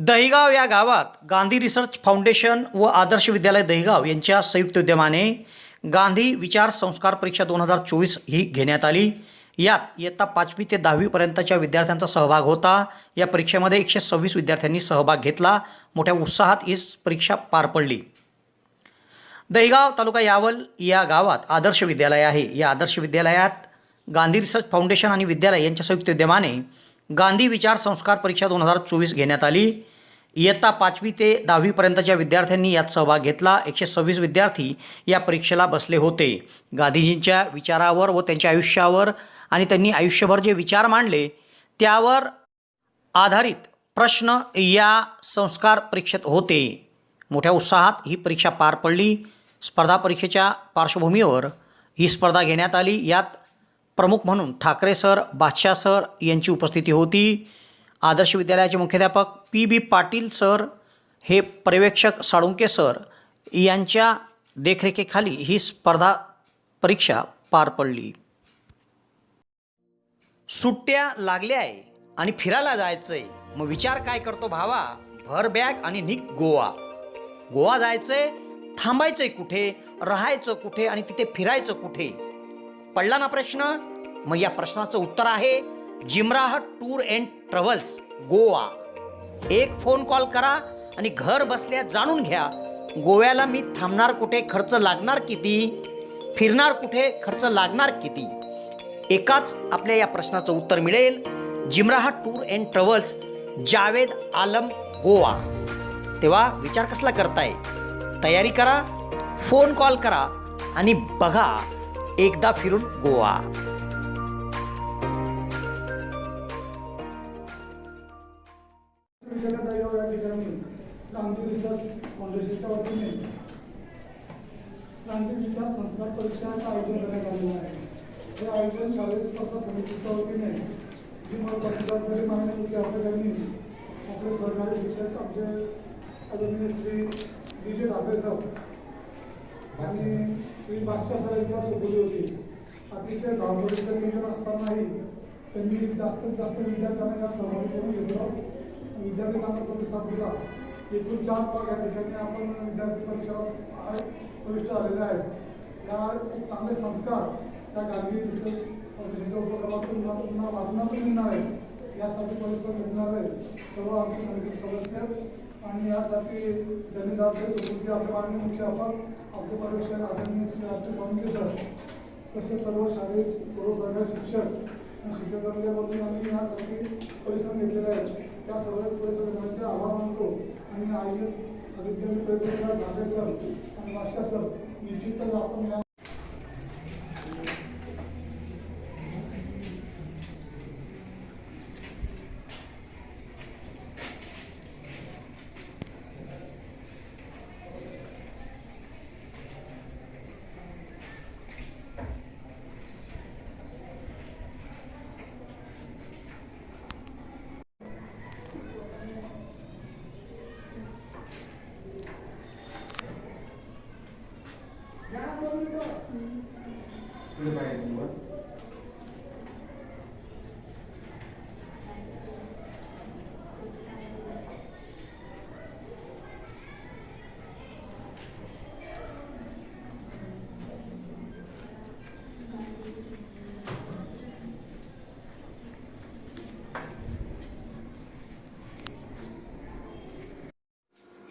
दहिगाव या गावात Gandhi research foundation व आदर्श विद्यालय दहिगाव यांच्या संयुक्त उद्यमाने गांधी विचार संस्कार परीक्षा दोन हजार चोवीस ही घेण्यात आली. यात इयत्ता पाचवी ते दहावीपर्यंतच्या विद्यार्थ्यांचा सहभाग होता. या परीक्षेमध्ये एकशे सव्वीस विद्यार्थ्यांनी सहभाग घेतला. मोठ्या उत्साहात ही परीक्षा पार पडली. दहिगाव तालुका यावल या गावात आदर्श विद्यालय आहे. या आदर्श विद्यालयात गांधी रिसर्च फाउंडेशन आणि विद्यालय यांच्या संयुक्त विद्यमाने गांधी विचार संस्कार परीक्षा दोन हजार चोवीस घेण्यात आली. इयत्ता पाचवी ते दहावीपर्यंतच्या विद्यार्थ्यांनी यात सहभाग घेतला. एकशे सव्वीस विद्यार्थी या परीक्षेला बसले होते. गांधीजींच्या विचारावर व त्यांच्या आयुष्यावर आणि त्यांनी आयुष्यभर जे विचार मांडले त्यावर आधारित प्रश्न या संस्कार परीक्षेत होते. मोठ्या उत्साहात ही परीक्षा पार पडली. स्पर्धा परीक्षेच्या पार्श्वभूमीवर ही स्पर्धा घेण्यात आली. यात प्रमुख म्हणून ठाकरे सर बादशाह सर यांची उपस्थिती होती. आदर्श विद्यालयाचे मुख्याध्यापक पी बी पाटील सर हे पर्यवेक्षक साळुंके सर यांच्या देखरेखीखाली ही स्पर्धा परीक्षा पार पडली. सुट्ट्या लागल्या आहे आणि फिरायला जायचंय. मग विचार काय करतो भावा? भर बॅग आणि निघ गोवा. गोवा जायचंय थांबायचंय कुठे? राहायचं कुठे? आणि तिथे फिरायचं कुठे? पडला ना प्रश्न? मग या प्रश्नाचं उत्तर आहे जिमराह टूर अँड ट्रॅव्हल्स गोवा. एक फोन कॉल करा आणि घर बसल्या जाणून घ्या गोव्याला मी थांबणार कुठे खर्च लागणार किती? फिरणार कुठे खर्च लागणार किती? एकाच आपल्या या प्रश्नाचं उत्तर मिळेल. जिमराह tour and travels Javed Alam Goa. तेव्हा विचार कसला करताय? तयारी करा फोन कॉल करा आणि बघा एकदा फिरून गोवा. रिसर्च फाउंडेशनच्या वतीने क्रांती विचार संस्कार परीक्षाचं आयोजन करण्यात आलेलं आहे. हे आयोजन शालेय स्पर्धा समितीच्या वतीने जी मला पत्रकारांकडे मान्य मुख्य अधिकाऱ्यांनी आपले सहकारी शिक्षक आमचे आदरणीय Shri D J Thackeray sir आणि श्री बादशाह सर यांच्यावर सोबली होती. अतिशय धावपळीचं नियोजन असतानाही त्यांनी जास्तीत जास्त विद्यार्थ्यांना या सहभागी करून घेतलं. विद्यार्थ्यांना प्रतिसाद दिला. एकूण चार पाच या ठिकाणी आपण विद्यार्थी परीक्षा प्रविष्ट झालेले आहेत या एक चांगले संस्कार त्या गांधी परिषदेच्या उपक्रमातून पुन्हा वाचनातून मिळणार आहेत यासाठी परिश्रम घेणार आहेत सर्व आमचे समिती सदस्य आणि यासाठी ज्यांनी जबाबदारी सुपूर्ती आपले माननीय आपण आपले परीक्षक आदरणीय श्री आरती स्वामी सर तसेच सर्व शालेय सर्व सरकारी शिक्षक आणि शिक्षकांच्या वतीने आम्ही यासाठी परिश्रम घेतलेले आहेत त्या सगळ्या परिसरांचे आभार मानतो आणि आयोजित विद्यार्थी परिषदेला ठाकरे सर आणि बादशाह सर. निश्चितच आपण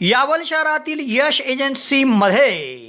या यावल शहरातील यश एजन्सीमध्ये